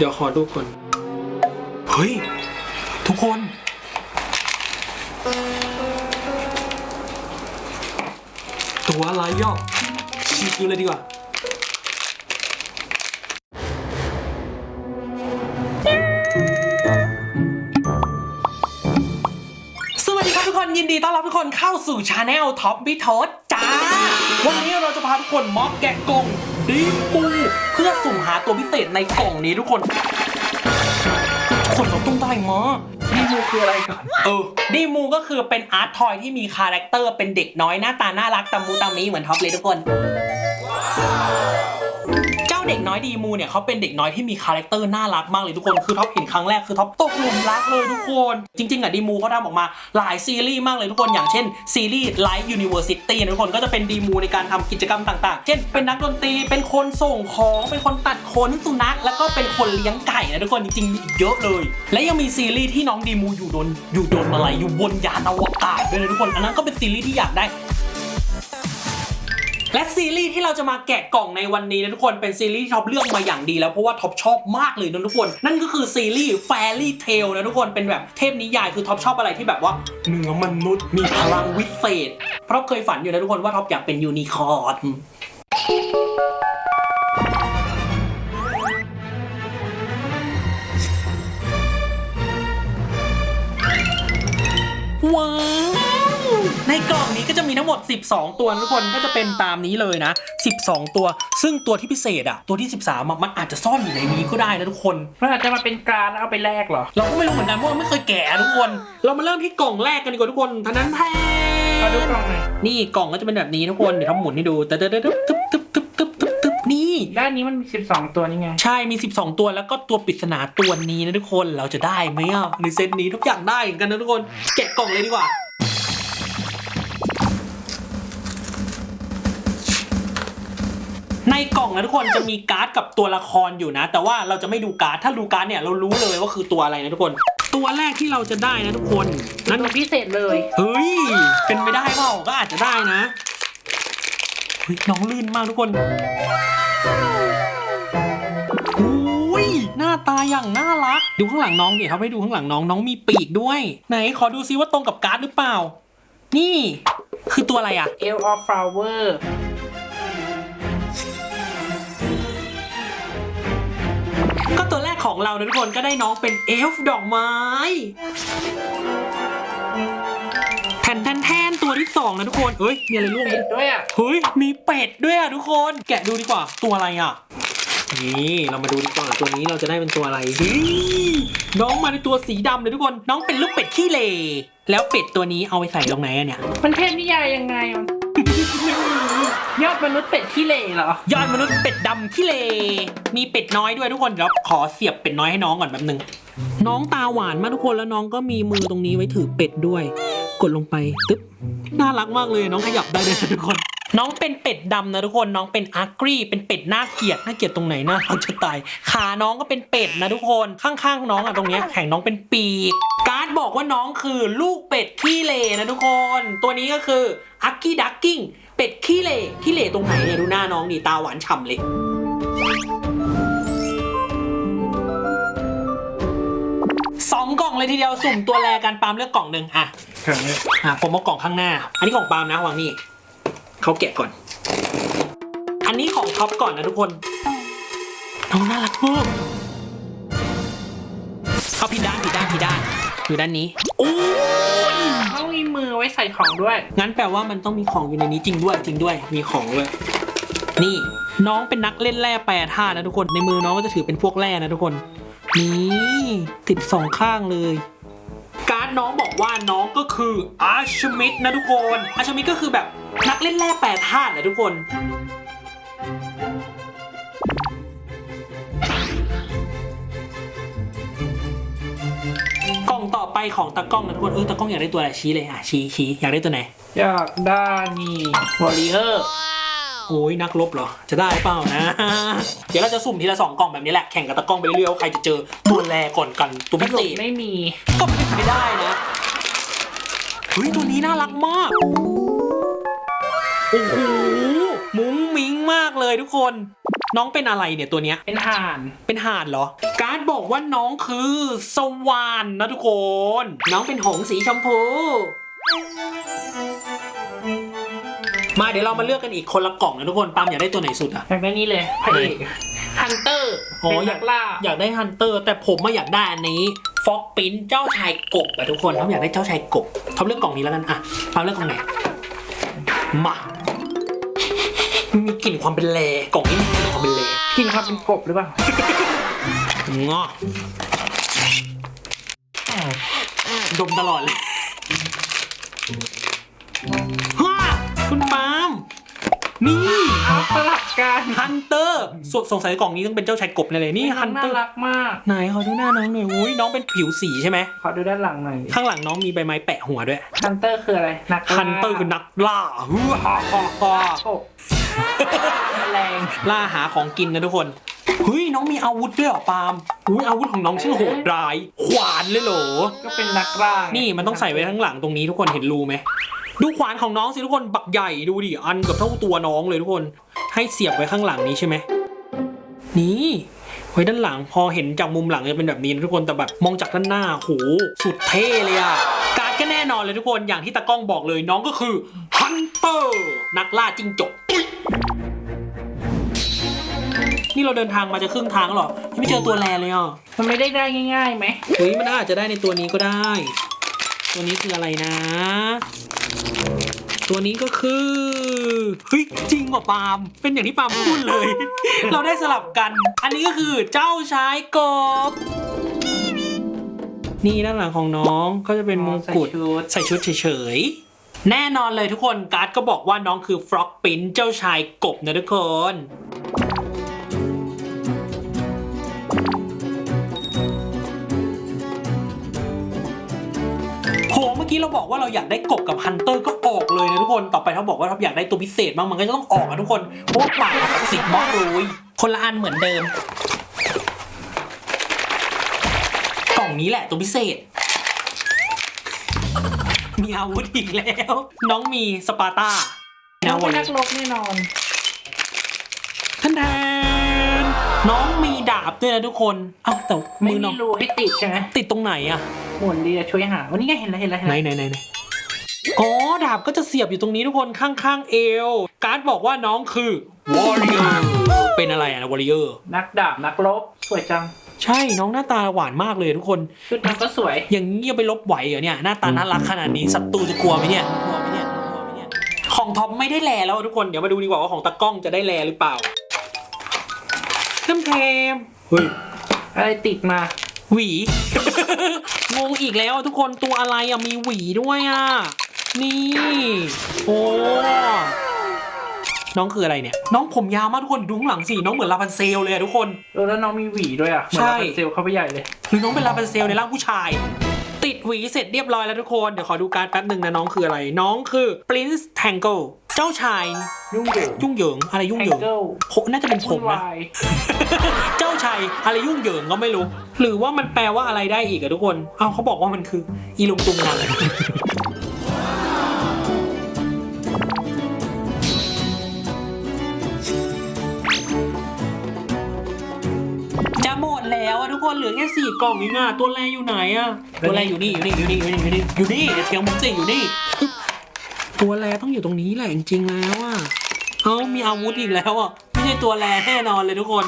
เดี๋ยวขอดูก่อน เฮ้ย ทุกคน ตัวอะไรย่อฉีกดูเลยดีกว่า สวัสดีครับทุกคนยินดีต้อนรับทุกคนเข้าสู่ชาแนลท็อปบิทอสจ้า วันนี้เราจะพาทุกคนม็อบแกะกล่อง ดีปูเพื่อสุ่มหาตัวพิเศษในกล่องนี้ทุกคนทุกคนเราต้องได้มาดีมูคืออะไรก่อน เออ ดีมูก็คือเป็นอาร์ตทอยที่มีคาแรคเตอร์เป็นเด็กน้อยหน้าตาน่ารักตามูตามีเหมือนท็อปเลยทุกคน เด็กน้อยดีมูเนี่ยเขาเป็นเด็กน้อยที่มีคาแรคเตอร์น่ารักมากเลยทุกคนคือท็อปเห็นครั้งแรกคือท็อปตกหลุมรักเลยทุกคน จริงๆอะดีมูเขาทำออกมาหลายซีรีส์มากเลยทุกคนอย่างเช่นซีรีส์ Light University นะทุกคนก็จะเป็นดีมูในการทำกิจกรรมต่างๆ เช่น เป็นนักดนตรีเป็นคนส่งของเป็นคนตัดขนสุนัขแล้วก็เป็นคนเลี้ยงไก่นะทุกคนจริงๆมีอีกเยอะเลย และยังมีซีรีส์ที่น้องดีมูอยู่โดนอยู่โดนมาลายอยู่บนยานอวกาศด้วยนะทุกคนอันนั้นก็เป็นซีรีส์ที่อยากได้ และซีรีส์ที่เราจะมาแกะกล่องในวันนี้นะทุกคนเป็นซีรีส์ที่ท็อปเลือกมาอย่างดีแล้วเพราะว่าท็อปชอบมากเลยนะทุกคน นั่นก็คือซีรีส์ Fairy Tail นะทุกคนเป็นแบบเทพนิยายคือท็อปชอบอะไรที่แบบว่าเหนือมนุษย์มีพลังวิเศษเพราะเคยฝันอยู่นะทุกคนว่าท็อปอยากเป็นยูนิคอร์นว้า จะมีทั้งหมด 12 ตัวนะทุกคนก็จะเป็นตามนี้เลยนะ 12 ตัว ซึ่งตัวที่พิเศษอะตัวที่ 13อะมันอาจจะซ่อนอยู่ในนี้ก็ได้นะทุกคน มันอาจจะมาเป็นการดเอาไปแลกเหรอ เราก็ไม่รู้เหมือนกันเพราะว่าไม่เคยแกะทุกคน เรามาเริ่มที่กล่องแรกกันดีกว่าทุกคนทันนั้นแพมาดูกล่องหน่อยนี่กล่องก็จะเป็นแบบนี้ทุกคน เดี๋ยวทำหมุนให้ดูตึ๊ดตึ๊ดตึ๊บตึ๊บตึ๊บตึ๊บตึ๊บตึ๊บตึ๊บนี่ ด้านนี้มันมี 12 ตัวนี่ไง ใช่มี 12 ตัวแล้วก็ตัวปริศนาตัวนี้นะทุกคน เราจะได้ไหมอะในเซตนี้ทุกอย่างได้เหมือนกันนะทุกคน แกะกล่องเลยดีกว่า ในกล่องนะทุกคนจะมีการ์ดกับตัวละครอยู่นะ แต่ว่าเราจะไม่ดูการ์ดถ้าดูการ์ดเนี่ยเรารู้เลยว่าคือตัวอะไรนะทุกคน ตัวแรกที่เราจะได้นะทุกคนนั่นตัวพิเศษเลยเฮ้ยเป็นไปได้เปล่าก็อาจจะได้นะเฮ้ยน้องลื่นมากทุกคนอุ้ยหน้าตาอย่างน่ารัก ดูข้างหลังน้องเดี๋ยวเขาให้ดูข้างหลังน้องน้องมีปีกด้วย ไหนขอดูซิว่าตรงกับการ์ดหรือเปล่า นี่ คือตัวอะไรอะ e l of Flower ของเรานะทุกคนก็ได้น้องเป็นเอลฟ์ดอกไม้แทนแทนแทนตัวที่สองนะทุกคนเอ้ย มีอะไรร่วงไหมเป็ดด้วยอะเฮ้ย มีเป็ดด้วยอะทุกคน แกะดูดีกว่า ตัวอะไรอะ นี่เรามาดูดีกว่า ตัวนี้เราจะได้เป็นตัวอะไรเฮ้ยน้องมาในตัวสีดำเลยทุกคน น้องเป็นลูกเป็ดขี้เหร่แล้วเป็ดตัวนี้เอาไปใส่ตรงไหนอะเนี่ย มันเทพนิยายยังไงอะ ยอดมนุษย์เป็ดขี้เหร่เหรอ ยอดมนุษย์เป็ดดำขี้เหร่มีเป็ดน้อยด้วยทุกคนเดี๋ยวขอเสียบเป็ดน้อยให้น้องก่อนแป๊บนึง น้องตาหวานมากทุกคนแล้วน้องก็มีมือตรงนี้ไว้ถือเป็ดด้วย กดลงไปตึ๊บน่ารักมากเลยน้องขยับได้เลยทุกคนน้องเป็นเป็ดดำนะทุกคนน้องเป็นอาร์กรีเป็นเป็ดน่าเกลียดน่าเกลียดตรงไหนนะเขาจะตายขาน้องก็เป็นเป็ดนะทุกคนข้างๆ น้องอะตรงเนี้ยแข่งน้องเป็นปีก การ์ดบอกว่าน้องคือลูกเป็ดขี้เหร่นะทุกคน ตัวนี้ก็คืออักกี้ดักกิ้ง เป็ดขี้เหร่ขี้เหร่ตรงไหนเนี่ยดูหน้าน้องนี่ตาหวานฉ่ำเลยสองกล่องเลยทีเดียวสุ่มตัวแรกันปาล์มเลือกกล่องหนึ่งอะอะผมเอากล่องข้างหน้า อันนี้ของปาล์มนะวางนี่เขาแกะก่อน อันนี้ของท็อปก่อนนะทุกคนน้องน่ารักมากเอาผิดด้านผิดด้านผิดด้านอยู่ด้านนี้โอ้ย ต้องมีมือไว้ใส่ของด้วย งั้นแปลว่ามันต้องมีของอยู่ในนี้จริงด้วยจริงด้วย มีของด้วย นี่น้องเป็นนักเล่นแร่แปรธาตุนะทุกคน ในมือน้องก็จะถือเป็นพวกแร่นะทุกคน นี่ติดสองข้างเลย การ์ดน้องบอกว่าน้องก็คืออาชมิดนะทุกคน อาชมิดก็คือแบบนักเล่นแร่แปรธาตุนะทุกคน ไปของตากล้องนะทุกคนเออตากล้องอยากได้ตัวอะไรชี้เลยอะชี้ชี้อยากได้ตัวไหนอยากได้นี่วอลเลเยอร์โอ้ยนักรบเหรอ จะได้เปล่านะ เดี๋ยวเราจะสุ่มทีละสองกล่องแบบนี้แหละ แข่งกับตากล้องไปเรื่อยๆว่าใครจะเจอตัวแรก่อนกัน ตัวสพิเศรุปษไม่มี ก็เป็นไปได้นะเฮ้ยตัวนี้น่ารักมาก โอ้โหมุ้งมิ้งมากเลยทุกคน น้องเป็นอะไรเนี่ยตัวเนี้ย เป็นห่าน เป็นห่านเหรอ การ์ดบอกว่าน้องคือสวานนะทุกคน น้องเป็นหงส์สีชมพู มาเดี๋ยวเรามาเลือกกันอีกคนละกล่องนะทุกคนปาล์มอยากได้ตัวไหนสุดอะ อยากได้นี่เลยพระเอกฮันเตอร์อ๋อ เป็นอยานักกล่า อยากได้ฮันเตอร์ แต่ผมมาอยากได้อันนี้ฟอกปินเจ้าชายกบอะทุกคนเขาอยากได้เจ้าชายกบเขาเลือกกล่องนี้แล้วกันอะปาล์มเลือกกล่องไหนมา มีกลิ่นความเป็นแลกล่องนี้มี กลิ่นความเป็นแลกินความเป็นกบหรือเปล่างอดมตลอดเลยฮ่าคุณปาล์มนี่เอาสลับกันฮันเตอร์สงสัยกล่องนี้ต้องเป็นเจ้าชายกบแน่เลยนี่ฮันเตน่าอร์รักมาก ไหนขอดูหน้าน้องหน่อยอุ้ยน้องเป็นผิวสีใช่ไหมขอดูด้านหลังหน่อยข้างหลังน้องมีใบไม้แปะหัวด้วยฮันเตอร์คืออะไร นักล่าฮันเตอร์คือนักล่าฮือฮ่าฮ่าฮ่ากบ แรงล่าหาของกินนะทุกคนเฮ้ยน้องมีอาวุธด้วยเหรอปาล์มอุ้ยอาวุธของน้องชื่อโหดร้าย ขวานเลยเหรอ ก็เป็นนักล่านี่นี่มันต้องใส่ไว้ข้างหลังตรงนี้ทุกคนเห็นรูไหม ดูขวานของน้องสิทุกคนบักใหญ่ดูดิอันเกับเท่าตัวน้องเลยทุกคน ให้เสียบไว้ข้างหลังนี้ใช่ไหมนี่ไว้ด้านหลังพอเห็นจากมุมหลังจะเป็นแบบนี้นะทุกคนแต่แบบมองจากด้านหน้าโหสุดเท่เลยอะการ์ดก็แน่นอนเลยทุกคนอย่างที่ตากล้องบอกเลยน้องก็คือฮันเตอร์นักล่าจิ้งจก นี่เราเดินทางมาจะครึ่งทางแล้วเหรอยังไม่เจอตัวแลเลยอะมันไม่ได้ได้ง่ายๆไหมเฮ้ยมันอาจจะได้ในตัวนี้ก็ได้ ตัวนี้คืออะไรนะ ตัวนี้ก็คือเฮ้ยจริงกว่าปาล์มเป็นอย่างที่ปาล์มพูดเลย เราได้สลับกัน อันนี้ก็คือเจ้าชายกบนี่ด้านหลังของน้องก็จะเป็นมงกุฎใส่ชุดใส่ชุดเฉยๆ แน่นอนเลยทุกคนการ์ดก็บอกว่าน้องคือฟรอกปินเจ้าชายกบนะทุกคน กี้เราบอกว่าเราอยากได้กบกับฮันเตอร์ก็ออกเลยนะทุกคน ต่อไปถ้าบอกว่าเราอยากได้ตัวพิเศษบ้างมันก็จะต้องออกนะทุกคนเพราะว่าปากศักดิ์สิทธิ์มากเลยคนละอันเหมือนเดิม กล่องนี้แหละตัวพิเศษ มีอาวุธอีกแล้ว น้องมีสปาร์ต้าน้องเป็นวันักรบแน่นอนท่านแทนน้องมีดาบด้วยนะทุกคน เอ้าแต่ไม่มือมีน้องรูให้ติดใช่ไหมติดตรงไหนอะ หมุนดีจะช่วยหาวันนี้ไงเห็นแล้วเห็นแล้วเห็นไหนแล้วไหนไหนไหนอ๋อ ดาบก็จะเสียบอยู่ตรงนี้ทุกคนข้างๆเอว การ์ดบอกว่าน้องคือวอริเออร์เป็นอะไรอะวอริเออร์นักดาบนักรบสวยจังใช่น้องหน้าตาหวานมากเลยทุกคน ชุดนั้นก็สวย อย่างนี้จะไปลบไหวเหรอเนี่ย หน้าตาน่ารักขนาดนี้ศัตรูจะกลัวไหมเนี่ยกลัวไหมเนี่ยกลัวไหมเนี่ย ของท็อปไม่ได้แลแล้วทุกคนเดี๋ยวมาดูดีกว่าว่าของตากล้องจะได้แลหรือเปล่าเทมเทมเฮ้ย อะไรติดมา หวี งงอีกแล้วทุกคนตัวอะไรอะมีหวีด้วยอะนี่ โอ้ น้องคืออะไรเนี่ย น้องผมยาวมากทุกคนดูข้างหลังสิน้องเหมือนลาพันเซลเลยอะทุกคน เออแล้วน้องมีหวีด้วยอะเหมือนใช่เราเป็นเซลล์เข้าไปใหญ่เลยหรือน้องเป็นลาพันเซลในร่างผู้ชาย ติดหวีเสร็จเรียบร้อยแล้วทุกคน เดี๋ยวขอดูการ์ดแป๊บหนึ่งนะน้องคืออะไร น้องคือ Prince Tangle เจ้าชายยุ่งเหยิงยุ่งเหยิงอะไรยุ่งแทเหงยิงเกิลโหน่าจะเป็นผวุ่มนนะวายเจ้าชายอะไรยุ่งเหยิงก็ไม่รู้ หรือว่ามันแปลว่าอะไรได้อีกอะทุกคนเอ้าเขาบอกว่ามันคือ อีลุงตุงนังจะหมดแล้วอะทุกคนเหลือแค่สี่กล่องเองอะตัวแรอยู่ไหนอะตัวแรอยู่นี่อยู่นี่อยู่นี่อยู่นี่อยู่นี่อยู่นี่เดี๋ยวเทียงผมสิอยู่นี่ ตัวแรต้องอยู่ตรงนี้แหละจริงๆแล้วอะเอ้ามีอาวุธอีกแล้วอะไม่ใช่ตัวแรแน่นอนเลยทุกคน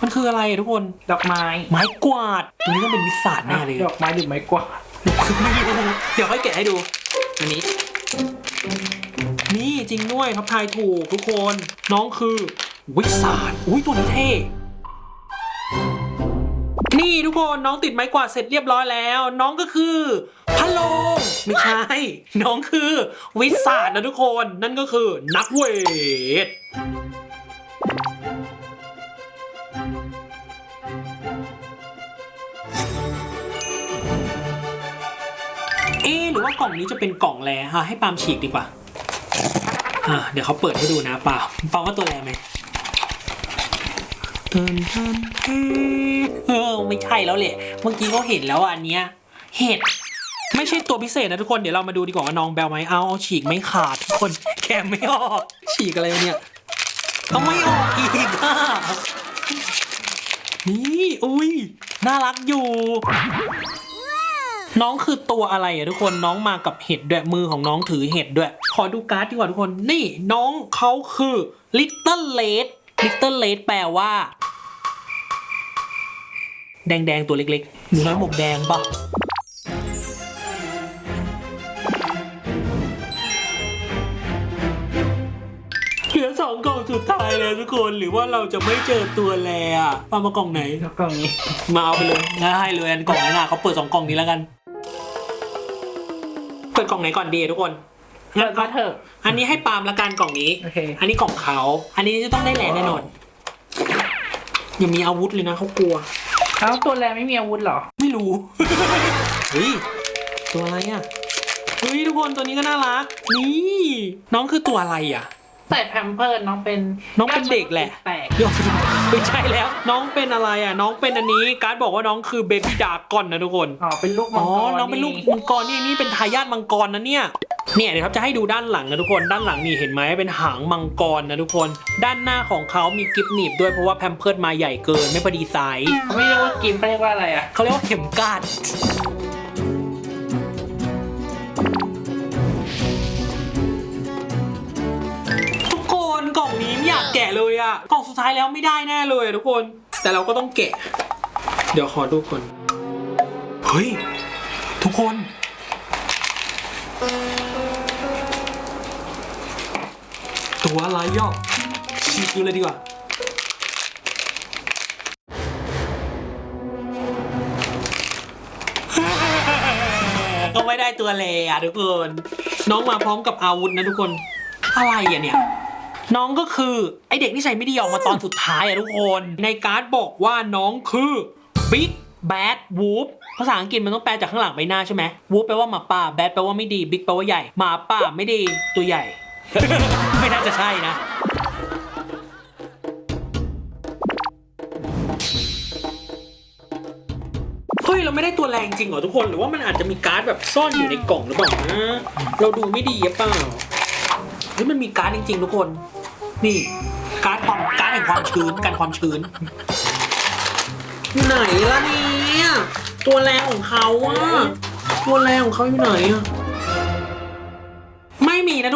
มันคืออะไรอะทุกคน ดอกไม้ ไม้กวาดตัวนี้ต้องเป็นวิสาดแน่เลยดอกไม้หรือไม้กวาดไม่รู้เดี๋ยวค่อยแกะให้ดูอันนี้ นี่จริงด้วยครับทายถูกทุกคน น้องคือวิสาดอุ้ยตัวนี้เท่ นี่ทุกคนน้องติดไม้กวาดเสร็จเรียบร้อยแล้ว น้องก็คือพะโลงไม่ใช่ น้องคือวิสาดนะทุกคนนั่นก็คือนักเวทเอ๊หรือว่ากล่องนี้จะเป็นกล่องแรฮะให้ปามฉีกดีกว่า อ่า เดี๋ยวเขาเปิดให้ดูนะปามปามว่าตัวแรไหม เออไม่ใช่แล้วแหละเมื่อกี้เขาเห็นแล้วอันเนี้ยเห็ดไม่ใช่ตัวพิเศษนะทุกคนเดี๋ยวเรามาดูดีกว่าว่าน้องแบลไหมเอาเอาฉีกไม่ขาดทุกคนแกะไม่ออก ฉีกอะไรเนี่ยเอาไม่ออกอีกอะนี่อุ้ยน่ารักอยู่น้องคือตัวอะไรอะทุกคนน้องมากับเห็ดด้วยมือของน้องถือเห็ดด้วย ขอดูการ์ดดีกว่าทุกคน นี่น้องเขาคือ Little Red Little Red แปลว่า แดงๆ ตัวเล็กๆหนูน้อยหมวกแดงปะเหลือสองกล่องสุดท้ายแล้วทุกคนหรือว่าเราจะไม่เจอตัวแลอะเอามากล่องไหนแล้วกล่องนี้ มาเอาไปเลยง่ายเลยอันกล่องนั้นน่ะเขาเปิดสองกล่องนี้แล้วกัน เปิดกล่องไหนก่อนดีทุกคน เปิดมาเถอะ อันนี้ให้ปาล์มละกันกล่องนี้ โอเค อันนี้กล่องเขา อันนี้จะต้องได้แหลแน่นอนยังมีอาวุธเลยนะเขากลัวเอ้าตัวแรไม่มีอาวุธเหรอ ไม่รู้ เฮ้ย ตัวอะไรอะ เฮ้ย ทุกคนตัวนี้ก็น่ารัก นี่ น้องคือตัวอะไรอะ ใส่แพมเพิร์ดน้องเป็นน้องเป็นเด็กแหละแปลกโยนไม่ใช่แล้ว น้องเป็นอะไรอะ น้องเป็นอันนี้ การ์ดบอกว่าน้องคือเบบี้ดาร์กอนนะทุกคน อ๋อ เป็นลูกมัอ๋งอ กรน้องเป็นลูกมังกรนี่นี่เป็นทายาทมังกรนะเนี่ย เนี่ยเดี๋ยวครับจะให้ดูด้านหลังนะทุกคนด้านหลังนี่เห็นไหมเป็นหางมังกรนะทุกคน ด้านหน้าของเขามีกิฟต์หนีบด้วยเพราะว่าแพมเพิร์ดมาใหญ่เกินไม่พอดีไซส์เขาไม่เรียกว่ากิมเขาเรียกว่าอะไรอะเขาเรียกว่าเข็มกลัดทุกคนกล่องนี้ไม่อยากแกะเลยอะกล่องสุดท้ายแล้วไม่ได้แน่เลยอะทุกคน แต่เราก็ต้องแกะ เดี๋ยวขอดูก่อนเฮ้ยทุกคน ตัวอะไรย่อฉีกดูเลยดีกว่า ก็ไม่ได้ตัวเลอะทุกคน น้องมาพร้อมกับอาวุธนะทุกคน อะไรอะเนี่ยน้องก็คือไอเด็กที่ใช้ไม่ดีออกมาตอนสุดท้ายอะทุกคน ในการ์ดบอกว่าน้องคือ Big Bad Wolf ภาษาอังกฤษมันต้องแปลจากข้างหลังไปหน้าใช่ไหม Wolf แปลว่าหมาป่า Bad แปลว่าไม่ดี Big แปลว่าใหญ่หมาป่าไม่ดีตัวใหญ่ ไม่น่าจะใช่นะ เฮ้ย เราไม่ได้ตัวแรงจริงเหรอทุกคน หรือว่ามันอาจจะมีการ์ดแบบซ่อนอยู่ในกล่องหรือเปล่านะ เราดูไม่ดีหรือเปล่าเฮ้ยมันมีการ์ดจริง ๆ ทุกคน นี่ การ์ดความการ์ดแห่งความชื้นกันความชื้น ไหนล่ะเนี่ย ตัวแรงของเขาอะตัวแรงของเขาอยู่ไหนอะ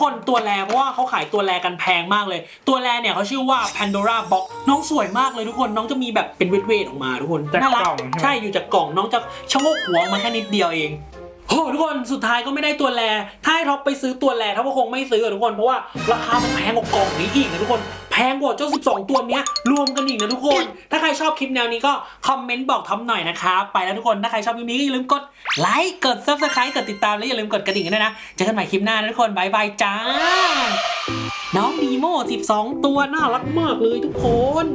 คนตัวแรเพราะว่าเขาขายตัวแรกันแพงมากเลย ตัวแรเนี่ยเขาชื่อว่า Pandora Box น้องสวยมากเลยทุกคนน้องจะมีแบบเป็นเวทๆออกมาทุกคนจากน่ารักล่องใช่อยู่จากกล่องน้องจะชะโงกหัวออกมาแค่นิดเดียวเอง โหทุกคนสุดท้ายก็ไม่ได้ตัวแรถ้าให้ท็อปไปซื้อตัวแรท็อปก็คงไม่ซื้ออะทุกคนเพราะว่าราคามันแพงกว่ากล่องนี้อีกนะทุกคนแพงกว่าเจ้า 12 ตัวเนี้ยรวมกันอีกนะทุกคน ถ้าใครชอบคลิปแนวนี้ก็คอมเมนต์บอกทอมหน่อยนะครับไปแล้วทุกคนถ้าใครชอบคลิปนี้ก็อย่าลืมกดไลค์กด subscribe กดติดตามและอย่าลืมกดกระดิ่งกันด้วยนะเจอกันใหม่คลิปหน้านะทุกคนบายบายจ้า น้องดีโม12 ตัวน่ารักมากเลยทุกคน